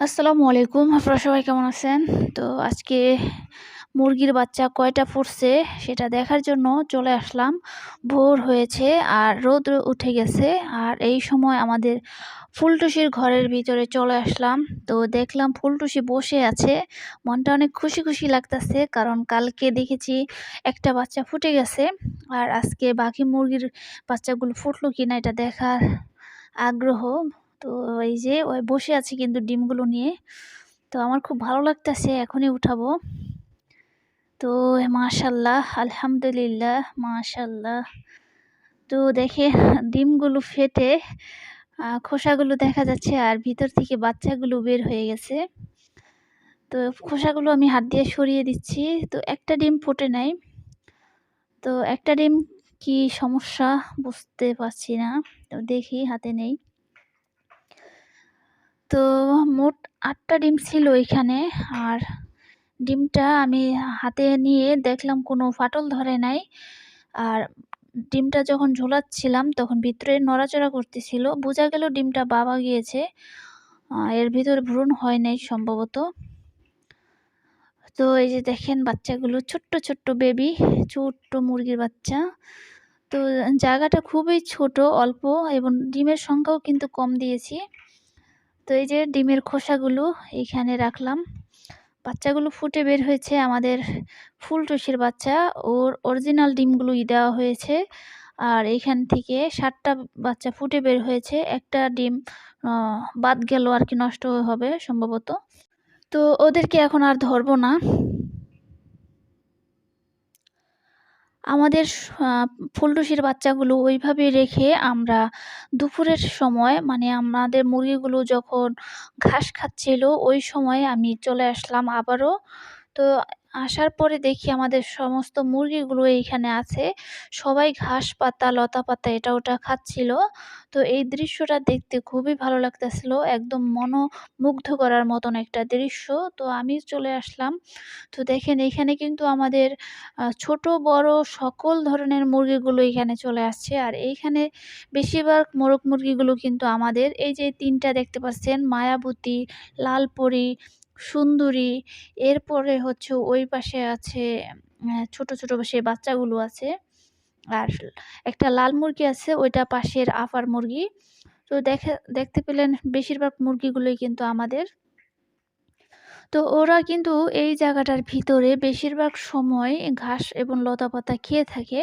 আসসালামু আলাইকুম। আপনারা সবাই কেমন আছেন? তো আজকে মুরগির বাচ্চা কয়টা ফুটছে সেটা দেখার জন্য চলে আসলাম। ভোর হয়েছে আর রোদ উঠে গেছে আর এই সময় আমাদের ফুলটুসির ঘরের ভিতরে চলে আসলাম। তো দেখলাম ফুলটুসি বসে আছে। মনটা অনেক খুশি খুশি লাগতেছে কারণ কালকে দেখেছি একটা বাচ্চা ফুটে গেছে আর আজকে বাকি মুরগির বাচ্চাগুলো ফুটলো কিনা এটা দেখার আগ্রহ তো এই যে ওই বসে আছে কিন্তু ডিমগুলো নিয়ে। তো আমার খুব ভালো লাগতেছে, এখনই উঠাবো। তো মাশাল্লাহ, আলহামদুলিল্লাহ, মাশাল্লাহ। তো দেখে ডিমগুলো ফেটে খোসাগুলো দেখা যাচ্ছে আর ভিতর থেকে বাচ্চাগুলো বের হয়ে গেছে। তো খোসাগুলো আমি হাত দিয়ে সরিয়ে দিচ্ছি। তো একটা ডিম ফুটে নাই। তো একটা ডিম কি সমস্যা বুঝতে পারছি না। তো দেখি হাতে নেই। তো মোট আটটা ডিম ছিল এখানে। আর ডিমটা আমি হাতে নিয়ে দেখলাম কোনো ফাটল ধরে নাই। আর ডিমটা যখন ঝোলাচ্ছিলাম তখন ভিতরে নড়াচড়া করতেছিল। বোঝা গেল ডিমটা বাবা গিয়েছে। এর ভিতরে ভ্রূণ হয় নাই সম্ভবত। তো এই যে দেখেন বাচ্চাগুলো, ছোট্ট ছোট্ট বেবি, ছোট্ট মুরগির বাচ্চা। তো জায়গাটা খুবই ছোট, অল্প, এবং ডিমের সংখ্যাও কিন্তু কম দিয়েছি। তো এই যে ডিমের খোসাগুলো এইখানে রাখলাম। বাচ্চাগুলো ফুটে বের হয়েছে আমাদের ফুল টুসির বাচ্চা। ওর অরিজিনাল ডিমগুলোই দেওয়া হয়েছে। আর এইখান থেকে সাতটা বাচ্চা ফুটে বের হয়েছে। একটা ডিম বাদ গেল আর কি, নষ্ট হবে সম্ভবত। তো ওদেরকে এখন আর ধরবো না। আমাদের ফুলটুসির বাচ্চাগুলো ওইভাবে রেখে আমরা দুপুরের সময় মানে আমাদের মুরগিগুলো যখন ঘাস খাচ্ছিল, ওই সময় আমি চলে আসলাম আবারও তো আসার পরে দেখি আমাদের সমস্ত মুরগিগুলো এইখানে আছে। সবাই ঘাস পাতা, লতা পাতা এটা ওটা খাচ্ছিল। তো এই দৃশ্যটা দেখতে খুবই ভালো লাগতেছিল, একদম মনোমুগ্ধ করার মতন একটা দৃশ্য। তো আমি চলে আসলাম। তো দেখেন এখানে কিন্তু আমাদের ছোট, বড় সকল ধরনের মুরগিগুলো এখানে চলে আসছে। আর এইখানে বেশিরভাগ মোরগ মুরগিগুলো কিন্তু আমাদের, এই যে তিনটা দেখতে পাচ্ছেন, মায়াবতী, লালপরি সুন্দরী। এরপরে হচ্ছে ওই পাশে আছে ছোট ছোট সে বাচ্চাগুলো আছে। আর একটা লাল মুরগি আছে, ওইটা পাশের আফার মুরগি। তো দেখে, দেখতে পেলেন বেশিরভাগ মুরগিগুলোই কিন্তু আমাদের। তো ওরা কিন্তু এই জায়গাটার ভিতরে বেশিরভাগ সময় ঘাস এবং লতাপাতা খেয়ে থাকে।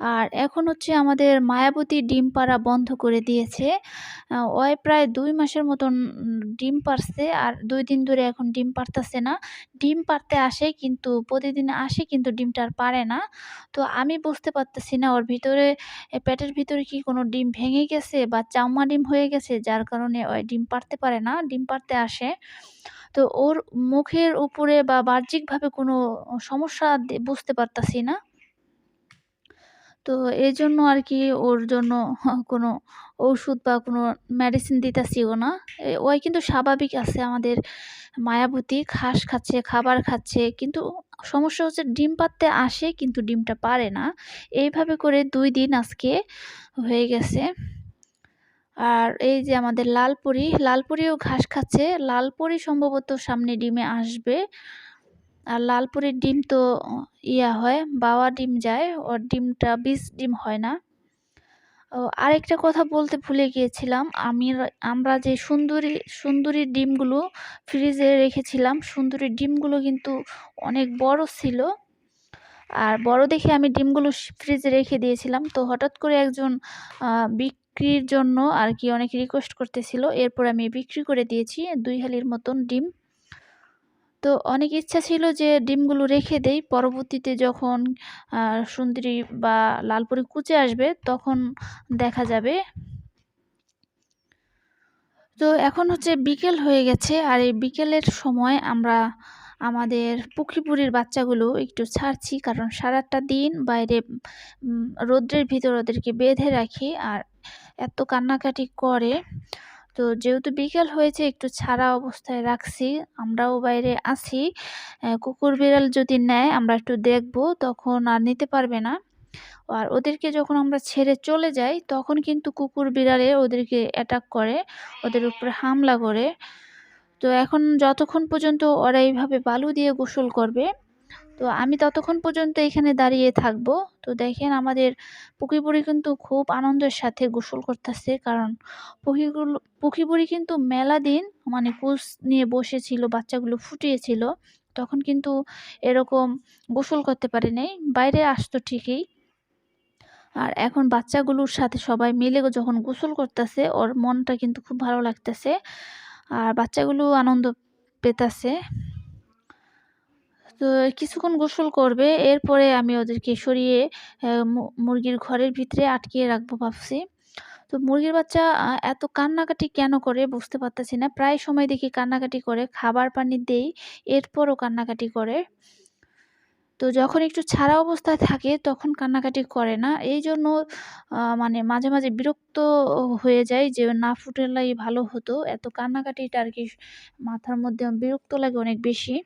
আর এখন হচ্ছে আমাদের মায়াবতী ডিম পাড়া বন্ধ করে দিয়েছে। ওই প্রায় দুই মাসের মতন ডিম পারছে আর দুই দিন ধরে এখন ডিম পারতেছে না। ডিম পারতে আসে কিন্তু প্রতিদিন আসে কিন্তু ডিমটা আর পারে না। তো আমি বুঝতে পারতেছি না ওর ভিতরে পেটের ভিতরে কি কোনো ডিম ভেঙে গেছে বা চাউমা ডিম হয়ে গেছে যার কারণে ওই ডিম পারতে পারে না, ডিম পারতে আসে। তো ওর মুখের উপরে বা বাহ্যিকভাবে কোনো সমস্যা বুঝতে পারতাছি না। তো এই জন্য আর কি ওর জন্য কোনো ওষুধ বা কোনো মেডিসিন দিতেছিও না। ওই কিন্তু স্বাভাবিক আছে আমাদের মায়াবতী, ঘাস খাচ্ছে, খাবার খাচ্ছে, কিন্তু সমস্যা হচ্ছে ডিম পাততে আসে কিন্তু ডিমটা পারে না। এইভাবে করে দুই দিন আজকে হয়ে গেছে। আর এই যে আমাদের লালপুরি, লালপুরিও ঘাস খাচ্ছে, লালপুরি সম্ভবত সামনে ডিমে আসবে। আর লালপুরের ডিম তো ইয়া হয়, বাওয়া ডিম যায়, ওর ডিমটা বীজ ডিম হয় না। ও, আরেকটা কথা বলতে ভুলে গিয়েছিলাম আমি আমরা যে সুন্দরী সুন্দরীর ডিমগুলো ফ্রিজে রেখেছিলাম সুন্দরীর ডিমগুলো কিন্তু অনেক বড় ছিল। আর বড় দেখে আমি ডিমগুলো ফ্রিজে রেখে দিয়েছিলাম, তো হঠাৎ করে একজন বিক্রির জন্য আর কি অনেক রিকোয়েস্ট করতেছিল, এরপর আমি বিক্রি করে দিয়েছি, দুই হালির মতন ডিম। তো অনেক ইচ্ছা ছিল যে ডিমগুলো রেখে দেই। পরবর্তীতে যখন সুন্দরী বা লালপুরি কুচে আসবে তখন দেখা যাবে। তো এখন হচ্ছে বিকেল হয়ে গেছে আর এই বিকেলের সময় আমরা আমাদের পুকুরিপুরির বাচ্চাগুলো একটু ছাড়ছি। কারণ সারাটা দিন বাইরে রোদ্রের ভিতর ওদেরকে বেঁধে রাখি আর এত কান্নাকাটি করে। তো যেহেতু বিকেল হয়েছে, একটু ছাড়া অবস্থায় রাখছি, আমরাও বাইরে আছি। কুকুর বিড়াল যদি নেয়, আমরা একটু দেখব, তখন আর নিতে পারবে না। আর ওদেরকে যখন আমরা ছেড়ে চলে যাই, তখন কিন্তু কুকুর বিড়ালে ওদেরকে অ্যাটাক করে, ওদের উপরে হামলা করে। তো এখন যতক্ষণ পর্যন্ত ওরা এইভাবে বালু দিয়ে গোসল করবে তো আমি ততক্ষণ পর্যন্ত এখানে দাঁড়িয়ে থাকব। তো দেখেন আমাদের পুকুরপুরি কিন্তু খুব আনন্দের সাথে গোসল করতেছে, কারণ পুকিগুলো পুকিপুরি কিন্তু মেলা দিন মানে কুস নিয়ে বসেছিল, বাচ্চাগুলো ফুটিয়েছিল, তখন কিন্তু এরকম গোসল করতে পারি নাই, বাইরে আসতো ঠিকই। আর এখন বাচ্চাগুলোর সাথে সবাই মিলে যখন গোসল করতেছে, ওর মনটা কিন্তু খুব ভালো লাগতেছে, আর বাচ্চাগুলো আনন্দ পেতাছে। তো কিছুক্ষণ গোসল করবে, এরপরে আমি ওদেরকে সরিয়ে মুরগির ঘরের ভিতরে আটকিয়ে রাখব ভাবছি। তো মুরগির বাচ্চা এত কান্নাকাটি কেন করে বুঝতে পারতেছি না। প্রায় সময় দেখি কান্নাকাটি করে, খাবার পানি দেই, এরপরও কান্নাকাটি করে। তো যখন একটু ছাড়া অবস্থায় থাকে, তখন কান্নাকাটি করে না। এই জন্য মানে মাঝে মাঝে বিরক্ত হয়ে যায় যে না ফুটেলাই ভালো হতো। এত কান্নাকাটিটা আর কি মাথার মধ্যে বিরক্ত লাগে অনেক বেশি।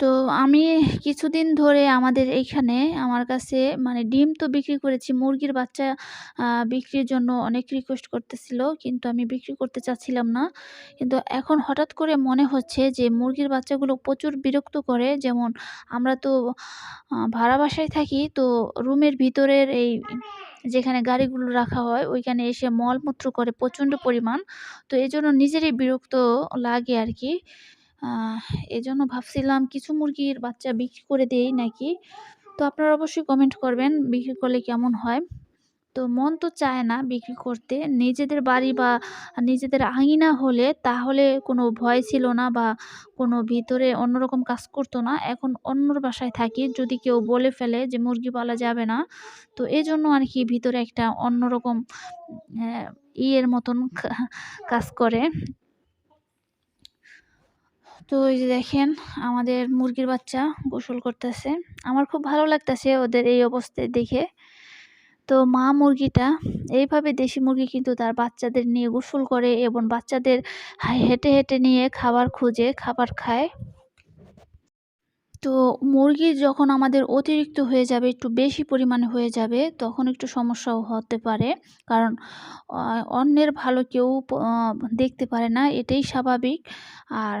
তো আমি কিছুদিন ধরে আমাদের এইখানে আমার কাছে মানে ডিম তো বিক্রি করেছি, মুরগির বাচ্চা বিক্রির জন্য অনেক রিকোয়েস্ট করতেছিল, কিন্তু আমি বিক্রি করতে চাচ্ছিলাম না। কিন্তু এখন হঠাৎ করে মনে হচ্ছে যে মুরগির বাচ্চাগুলো প্রচুর বিরক্ত করে, যেমন আমরা তো ভাড়া বাসায় থাকি, তো রুমের ভিতরের এই যেখানে গাড়িগুলো রাখা হয়, ওইখানে এসে মলমূত্র করে প্রচণ্ড পরিমাণ, তো এই জন্য নিজেরই বিরক্ত লাগে আর কি এজন্য ভাবছিলাম কিছু মুরগির বাচ্চা বিক্রি করে দেই নাকি? তো আপনারা অবশ্যই কমেন্ট করবেন, বিক্রি করলে কেমন হয়? তো মন তো চায় না বিক্রি করতে। নিজেদের বাড়ি বা নিজেদের আঙিনা হলে তাহলে কোনো ভয় ছিল না বা কোনো ভিতরে অন্যরকম কাজ করতো না। এখন অন্যর বাসায় থাকি, যদি কেউ বলে ফেলে যে মুরগি পালা যাবে না, তো এই জন্য আর কি ভিতরে একটা অন্যরকম ইয়ের মতন কাজ করে। তো ওই যে দেখেন, আমাদের মুরগির বাচ্চা গোসল করতেছে। আমার খুব ভালো লাগতেছে ওদের এই অবস্থায় দেখে। তো মা মুরগিটা, এইভাবে দেশি মুরগি কিন্তু তার বাচ্চাদের নিয়ে গোসল করে এবং বাচ্চাদের হেঁটে হেঁটে নিয়ে খাবার খুঁজে, খাবার খায়। তো মুরগি যখন আমাদের অতিরিক্ত হয়ে যাবে একটু বেশি পরিমাণে হয়ে যাবে তখন একটু সমস্যাও হতে পারে। কারণ অন্যের ভালো কেউ দেখতে পারে না এটাই স্বাভাবিক। আর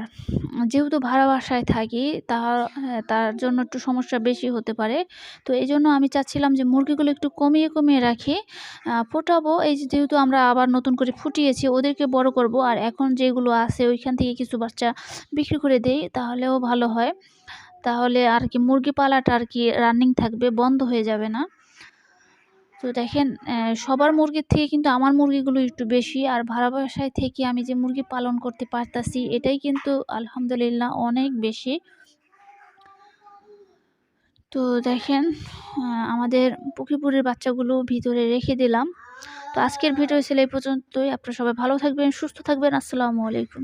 যেহেতু ভাড়া বাসায় থাকি তার হ্যাঁ, তার জন্য একটু সমস্যা বেশি হতে পারে। তো এই জন্য আমি চাচ্ছিলাম যে মুরগিগুলো একটু কমিয়ে কমিয়ে রাখি। ফোটাবো এই যেহেতু আমরা আবার নতুন করে ফুটিয়েছি ওদেরকে বড় করব। আর এখন যেগুলো আছে ওইখান থেকে কিছু বাচ্চা বিক্রি করে দেই তাহলেও ভালো হয়। তাহলে আর কি মুরগি পালাটা আর কি রানিং থাকবে, বন্ধ হয়ে যাবে না। তো দেখেন সবার মুরগির থেকে কিন্তু আমার মুরগিগুলো একটু বেশি, আর ভাড়া বাসায় থেকে আমি যে মুরগি পালন করতে পারতাছি, এটাই কিন্তু আলহামদুলিল্লাহ অনেক বেশি। তো দেখেন আমাদের পুকুরপুরের বাচ্চাগুলো ভিতরে রেখে দিলাম। তো আজকের ভিডিও ছিল এই পর্যন্তই। আপনারা সবাই ভালো থাকবেন, সুস্থ থাকবেন। আসসালামু আলাইকুম।